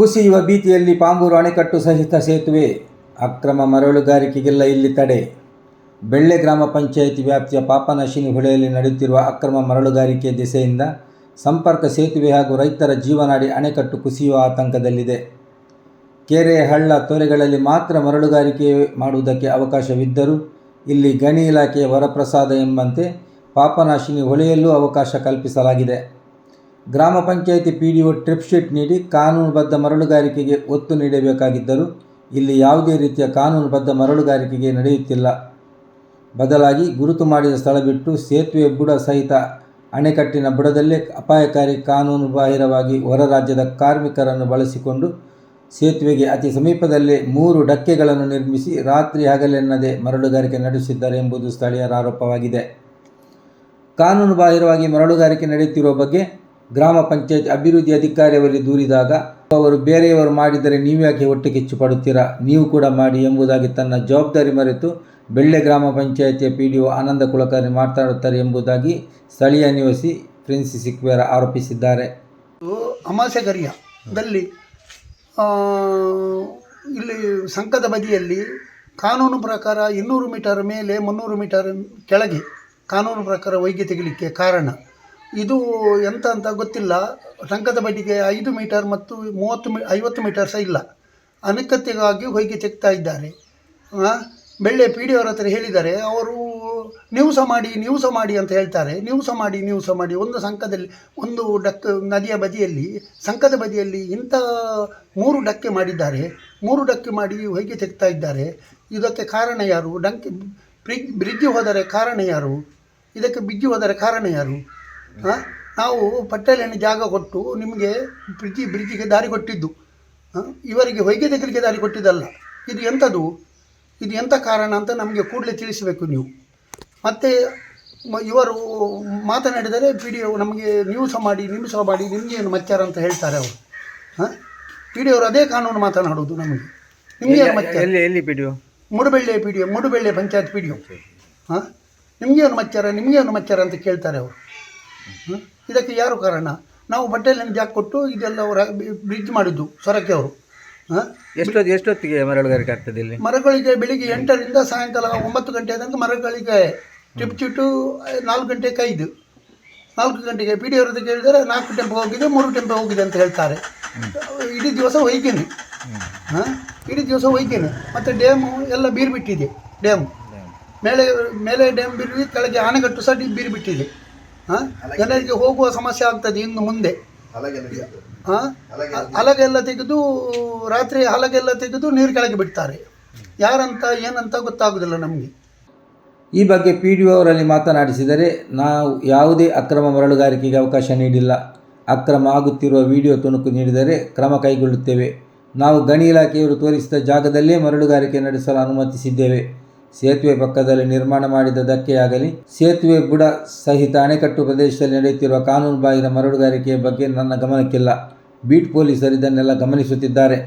ಕುಸಿಯುವ ಭೀತಿಯಲ್ಲಿ ಪಾಂಬೂರು ಅಣೆಕಟ್ಟು ಸಹಿತ ಸೇತುವೆ. ಅಕ್ರಮ ಮರಳುಗಾರಿಕೆಗೆಲ್ಲ ಇಲ್ಲಿ ತಡೆ. ಬೆಳ್ಳೆ ಗ್ರಾಮ ಪಂಚಾಯಿತಿ ವ್ಯಾಪ್ತಿಯ ಪಾಪನಾಶಿನಿ ಹೊಳೆಯಲ್ಲಿ ನಡೆಯುತ್ತಿರುವ ಅಕ್ರಮ ಮರಳುಗಾರಿಕೆ ದಿಸೆಯಿಂದ ಸಂಪರ್ಕ ಸೇತುವೆ ಹಾಗೂ ರೈತರ ಜೀವನಾಡಿ ಅಣೆಕಟ್ಟು ಕುಸಿಯುವ ಆತಂಕದಲ್ಲಿದೆ. ಕೆರೆ, ಹಳ್ಳ ತೊರೆಗಳಲ್ಲಿ ಮಾತ್ರ ಮರಳುಗಾರಿಕೆ ಮಾಡುವುದಕ್ಕೆ ಅವಕಾಶವಿದ್ದರೂ ಇಲ್ಲಿ ಗಣಿ ಇಲಾಖೆಯ ವರಪ್ರಸಾದ ಎಂಬಂತೆ ಪಾಪನಾಶಿನಿ ಹೊಳೆಯಲ್ಲೂ ಅವಕಾಶ ಕಲ್ಪಿಸಲಾಗಿದೆ. ಗ್ರಾಮ panchayat P D O trip sheet ನೀಡಿ ಕಾನೂನುಬದ್ಧ ಮರಳುಗಾರಿಕೆಗೆ ಒತ್ತು ನೀಡಬೇಕಾಗಿದ್ದರೂ ಇಲ್ಲಿ ಯಾವುದೇ ರೀತಿಯ ಕಾನೂನುಬದ್ಧ ಮರಳುಗಾರಿಕೆಗೆ ನಡೆಯುತ್ತಿಲ್ಲ. ಬದಲಾಗಿ ಗುರುತು ಮಾಡಿದ ಸ್ಥಳ ಬಿಟ್ಟು ಸೇತುವೆ ಬುಡ ಸಹಿತ ಅಣೆಕಟ್ಟಿನ ಬುಡದಲ್ಲೇ ಅಪಾಯಕಾರಿ ಕಾನೂನು ಬಾಹಿರವಾಗಿ ಹೊರ ರಾಜ್ಯದ ಕಾರ್ಮಿಕರನ್ನು ಬಳಸಿಕೊಂಡು ಸೇತುವೆಗೆ ಅತಿ ಸಮೀಪದಲ್ಲೇ ಮೂರು ಡಕ್ಕೆಗಳನ್ನು ನಿರ್ಮಿಸಿ ರಾತ್ರಿ ಹಗಲೆನ್ನದೆ ಮರಳುಗಾರಿಕೆ ನಡೆಸಿದ್ದಾರೆ ಎಂಬುದು ಸ್ಥಳೀಯರ ಆರೋಪವಾಗಿದೆ. ಕಾನೂನು ಬಾಹಿರವಾಗಿ ಮರಳುಗಾರಿಕೆ ನಡೆಯುತ್ತಿರುವ ಬಗ್ಗೆ ಗ್ರಾಮ ಪಂಚಾಯತ್ ಅಭಿವೃದ್ಧಿ ಅಧಿಕಾರಿಯವರಿಗೆ ದೂರಿದಾಗ, ಅವರು ಬೇರೆಯವರು ಮಾಡಿದರೆ ನೀವು ಯಾಕೆ ಹೊಟ್ಟೆ ಕಿಚ್ಚು ಪಡುತ್ತೀರಾ ನೀವು ಕೂಡ ಮಾಡಿ ಎಂಬುದಾಗಿ ತನ್ನ ಜವಾಬ್ದಾರಿ ಮರೆತು, ಬೆಳ್ಳೆ ಗ್ರಾಮ ಪಂಚಾಯಿತಿಯ P D O Anand Kulkarni ಮಾತನಾಡುತ್ತಾರೆ ಎಂಬುದಾಗಿ ಸ್ಥಳೀಯ ನಿವಾಸಿ ಫ್ರೆನ್ಸಿಸ್ ಸಿಕ್ವೇರ ಆರೋಪಿಸಿದ್ದಾರೆ. ಅಮಾಸೆ ಇಲ್ಲಿ ಸಂಕದ ಬದಿಯಲ್ಲಿ ಕಾನೂನು ಪ್ರಕಾರ ಇನ್ನೂರು ಮೀಟರ್ ಮೇಲೆ ಮುನ್ನೂರು ಮೀಟರ್ ಕೆಳಗೆ ಕಾನೂನು ಪ್ರಕಾರ ವೈದ್ಯ ತೆಗಿಲಿಕ್ಕೆ ಕಾರಣ. ಇದು ಎಂತ ಅಂತ ಗೊತ್ತಿಲ್ಲ. ರಂಗದ ಬಡ್ಡಿಗೆ ಐದು ಮೀಟರ್ ಮತ್ತು ಮೂವತ್ತು ಮೀ, ಐವತ್ತು ಮೀಟರ್ ಸಹ ಇಲ್ಲ. ಅನಗತ್ಯವಾಗಿ ಹೊಯ್ಗೆ ತೆಗ್ತಾ ಇದ್ದಾರೆ. ಬೆಳ್ಳೆ ಪಿ ಡಿ ಅವರ ಹತ್ರ ಹೇಳಿದ್ದಾರೆ. ಅವರು, ನೀವು ಸಹ ಮಾಡಿ, ನೀವು ಸಹ ಮಾಡಿ ಅಂತ ಹೇಳ್ತಾರೆ. ನೀವು ಸಹ ಮಾಡಿ, ನೀವು ಸಹ ಮಾಡಿ ಒಂದು ಸಂಕದಲ್ಲಿ, ಒಂದು ಡಕ್, ನದಿಯ ಬದಿಯಲ್ಲಿ, ಸಂಕದ ಬದಿಯಲ್ಲಿ ಇಂಥ ಮೂರು ಡಕ್ಕೆ ಮಾಡಿದ್ದಾರೆ. ಮೂರು ಡಕ್ಕೆ ಮಾಡಿ ಹೊಯ್ಗೆ ತೆಗ್ತಾ ಇದ್ದಾರೆ. ಇದಕ್ಕೆ ಕಾರಣ ಯಾರು? ಡಂಕಿ ಬ್ರಿಜ್ ಬ್ರಿಡ್ಜ್ ಹೋದರೆ ಕಾರಣ ಯಾರು? ಇದಕ್ಕೆ ಬಿಜ್ಜಿ ಹೋದರೆ ಕಾರಣ ಯಾರು? ನಾವು ಪಟ್ಟೇಲಿನ ಜಾಗ ಕೊಟ್ಟು ನಿಮಗೆ ಪ್ರೀತಿ ಪ್ರೀತಿಗೆ ದಾರಿ ಕೊಟ್ಟಿದ್ದು? ಇವರಿಗೆ ಹೊಯ್ಗೆ ತೆಗಲಿಕ್ಕೆ ದಾರಿ ಕೊಟ್ಟಿದ್ದಲ್ಲ. ಇದು ಎಂಥದ್ದು ಇದು ಎಂಥ ಕಾರಣ ಅಂತ ನಮಗೆ ಕೂಡಲೇ ತಿಳಿಸಬೇಕು ನೀವು. ಮತ್ತು ಇವರು ಮಾತನಾಡಿದರೆ ಪಿ ಡಿ ನಮಗೆ ನೀವು ಸಹ ಮಾಡಿ ನಿಮ್ಮ ಸಹ ಮಾಡಿ ನಿಮಗೇನು ಮಚ್ಚಾರ ಅಂತ ಹೇಳ್ತಾರೆ ಅವರು. ಹಾಂ? ಪಿ ಡಿ ಅವರು ಅದೇ ಕಾನೂನು ಮಾತನಾಡೋದು ನಮಗೆ. ನಿಮಗೇನು ಮಚ್ಚಾರ ಎಲ್ಲಿ ಎಲ್ಲಿ P D O? Mudubelle P D Mudubelle panchayat P D ಹಾಂ? ನಿಮಗೇನು ಮಚ್ಚಾರ ನಿಮಗೇನು ಮಚ್ಚಾರ ಅಂತ ಕೇಳ್ತಾರೆ ಅವರು? ಇದಕ್ಕೆ ಯಾರು ಕಾರಣ? ನಾವು ಬಟ್ಟೆಲಿನ ಜಾಗ ಕೊಟ್ಟು ಇದೆಲ್ಲ ಅವರ ಬ್ರಿಡ್ಜ್ ಮಾಡಿದ್ದು ಸೊರಕೆ ಅವರು. ಹಾಂ ಎಷ್ಟೊತ್ತು ಎಷ್ಟೊತ್ತಿಗೆ ಮರಳುಗಾರಿಕೆ ಆಗ್ತದೆ ಇಲ್ಲಿ? ಮರಗಳಿಗೆ ಬೆಳಿಗ್ಗೆ ಎಂಟರಿಂದ ಸಾಯಂಕಾಲ ಒಂಬತ್ತು ಗಂಟೆ ತನಕ ಮರಗಳಿಗೆ ಟಿಪ್ ಚಿಟ್ಟು ನಾಲ್ಕು ಗಂಟೆ ಕೈದು. ನಾಲ್ಕು ಗಂಟೆಗೆ ಪಿ ಡಿ ಅವ್ರದ್ದು ಕೇಳಿದರೆ ನಾಲ್ಕು ಟೆಂಪೋ ಹೋಗಿದೆ ಮೂರು ಟೆಂಪೋ ಹೋಗಿದೆ ಅಂತ ಹೇಳ್ತಾರೆ. ಇಡೀ ದಿವಸ ಒಯ್ಕೇನೆ. ಹಾಂ ಇಡೀ ದಿವಸ ಒಯ್ಕೇನೆ. ಮತ್ತು ಡ್ಯಾಮು ಎಲ್ಲ ಬೀರು ಬಿಟ್ಟಿದೆ ಡ್ಯಾಮು. ಮೇಲೆ ಮೇಲೆ ಡ್ಯಾಮ್ ಬೀರು ಕೆಳಗೆ ಆನೆಗಟ್ಟು ಸಹ ಬೀರು ಬಿಟ್ಟಿದೆ ಹಾಂ? ಜನರಿಗೆ ಹೋಗುವ ಸಮಸ್ಯೆ ಆಗ್ತದೆ ಇನ್ನು ಮುಂದೆ. ಹಾಂ? ಹಲಗೆಲ್ಲ ತೆಗೆದು ರಾತ್ರಿ ಹಲಗೆಲ್ಲ ತೆಗೆದು ನೀರು ಕೆಳಗೆ ಬಿಡ್ತಾರೆ. ಯಾರಂತ ಏನಂತ ಗೊತ್ತಾಗೋದಿಲ್ಲ ನಮಗೆ. ಈ ಬಗ್ಗೆ ಪಿ ಡಿ ಒ ಅವರಲ್ಲಿ ಮಾತನಾಡಿಸಿದರೆ ನಾವು ಯಾವುದೇ ಅಕ್ರಮ ಮರಳುಗಾರಿಕೆಗೆ ಅವಕಾಶ ನೀಡಿಲ್ಲ. ಅಕ್ರಮ ಆಗುತ್ತಿರುವ ವಿಡಿಯೋ ತುಣುಕು ನೀಡಿದರೆ ಕ್ರಮ ಕೈಗೊಳ್ಳುತ್ತೇವೆ. ನಾವು ಗಣಿ ಇಲಾಖೆಯವರು ತೋರಿಸಿದ ಜಾಗದಲ್ಲೇ ಮರಳುಗಾರಿಕೆ ನಡೆಸಲು ಅನುಮತಿಸಿದ್ದೇವೆ. ಸೇತುವೆ ಪಕ್ಕದಲ್ಲಿ ನಿರ್ಮಾಣ ಮಾಡಿದ ಧಕ್ಕೆಯಾಗಲಿ, ಸೇತುವೆ ಬುಡ ಸಹಿತ ಅಣೆಕಟ್ಟು ಪ್ರದೇಶದಲ್ಲಿ ನಡೆಯುತ್ತಿರುವ ಕಾನೂನು ಬಾಹಿರ ಮರಳುಗಾರಿಕೆಯ ಬಗ್ಗೆ ನನ್ನ ಗಮನಕ್ಕಿಲ್ಲ. ಬೀಟ್ ಪೊಲೀಸರು ಇದನ್ನೆಲ್ಲ ಗಮನಿಸುತ್ತಿದ್ದಾರೆ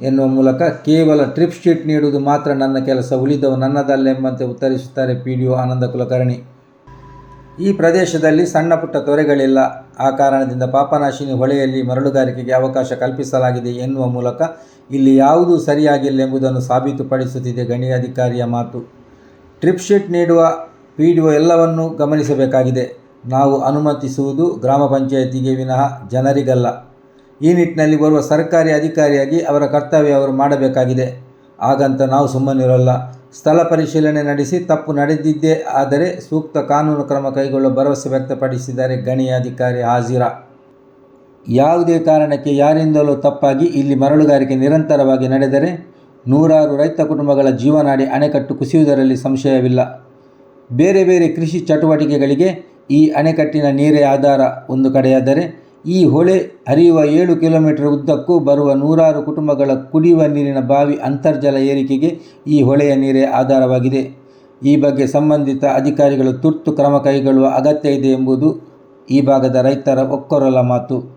ಎನ್ನುವ ಮೂಲಕ ಕೇವಲ ಟ್ರಿಪ್ ಶೀಟ್ ನೀಡುವುದು ಮಾತ್ರ ನನ್ನ ಕೆಲಸ, ಉಳಿದವು ನನ್ನದಲ್ಲೆಂಬಂತೆ ಉತ್ತರಿಸುತ್ತಾರೆ P D O Anand Kulkarni ಈ ಪ್ರದೇಶದಲ್ಲಿ ಸಣ್ಣ ಪುಟ್ಟ ತೊರೆಗಳಿಲ್ಲ. ಆ ಕಾರಣದಿಂದ ಪಾಪನಾಶಿನಿ ಹೊಳೆಯಲ್ಲಿ ಮರಳುಗಾರಿಕೆಗೆ ಅವಕಾಶ ಕಲ್ಪಿಸಲಾಗಿದೆ ಎನ್ನುವ ಮೂಲಕ ಇಲ್ಲಿ ಯಾವುದೂ ಸರಿಯಾಗಿಲ್ಲ ಎಂಬುದನ್ನು ಸಾಬೀತುಪಡಿಸುತ್ತಿದೆ ಗಣಿ ಅಧಿಕಾರಿಯ ಮಾತು. ಟ್ರಿಪ್ ಶೀಟ್ ನೀಡುವ ಪಿ ಡಿ ಒ ಎಲ್ಲವನ್ನೂ ಗಮನಿಸಬೇಕಾಗಿದೆ. ನಾವು ಅನುಮತಿಸುವುದು ಗ್ರಾಮ ಪಂಚಾಯತಿಗೆ ವಿನಃ ಜನರಿಗಲ್ಲ. ಈ ನಿಟ್ಟಿನಲ್ಲಿ ಬರುವ ಸರ್ಕಾರಿ ಅಧಿಕಾರಿಯಾಗಿ ಅವರ ಕರ್ತವ್ಯ ಅವರು ಮಾಡಬೇಕಾಗಿದೆ. ಹಾಗಂತ ನಾವು ಸುಮ್ಮನಿರಲ್ಲ. ಸ್ಥಳ ಪರಿಶೀಲನೆ ನಡೆಸಿ ತಪ್ಪು ನಡೆದಿದ್ದೇ ಆದರೆ ಸೂಕ್ತ ಕಾನೂನು ಕ್ರಮ ಕೈಗೊಳ್ಳುವ ಭರವಸೆ ವ್ಯಕ್ತಪಡಿಸಿದ್ದಾರೆ ಗಣಿ ಅಧಿಕಾರಿ ಹಾಜಿರಾ. ಯಾವುದೇ ಕಾರಣಕ್ಕೆ ಯಾರಿಂದಲೂ ತಪ್ಪಾಗಿ ಇಲ್ಲಿ ಮರಳುಗಾರಿಕೆ ನಿರಂತರವಾಗಿ ನಡೆದರೆ ನೂರಾರು ರೈತ ಕುಟುಂಬಗಳ ಜೀವನಾಡಿ ಅಣೆಕಟ್ಟು ಕುಸಿಯುವುದರಲ್ಲಿ ಸಂಶಯವಿಲ್ಲ. ಬೇರೆ ಬೇರೆ ಕೃಷಿ ಚಟುವಟಿಕೆಗಳಿಗೆ ಈ ಅಣೆಕಟ್ಟಿನ ನೀರೇ ಆಧಾರ ಒಂದು ಕಡೆಯಾದರೆ ಈ ಹೊಳೆ ಹರಿಯುವ ಏಳು ಕಿಲೋಮೀಟರ್ ಉದ್ದಕ್ಕೂ ಬರುವ ನೂರಾರು ಕುಟುಂಬಗಳ ಕುಡಿಯುವ ನೀರಿನ ಬಾವಿ ಅಂತರ್ಜಲ ಏರಿಕೆಗೆ ಈ ಹೊಳೆಯ ನೀರೇ ಆಧಾರವಾಗಿದೆ. ಈ ಬಗ್ಗೆ ಸಂಬಂಧಿತ ಅಧಿಕಾರಿಗಳು ತುರ್ತು ಕ್ರಮ ಕೈಗೊಳ್ಳುವ ಅಗತ್ಯ ಇದೆ ಎಂಬುದು ಈ ಭಾಗದ ರೈತರ ಒಕ್ಕೊರಲ ಮಾತು.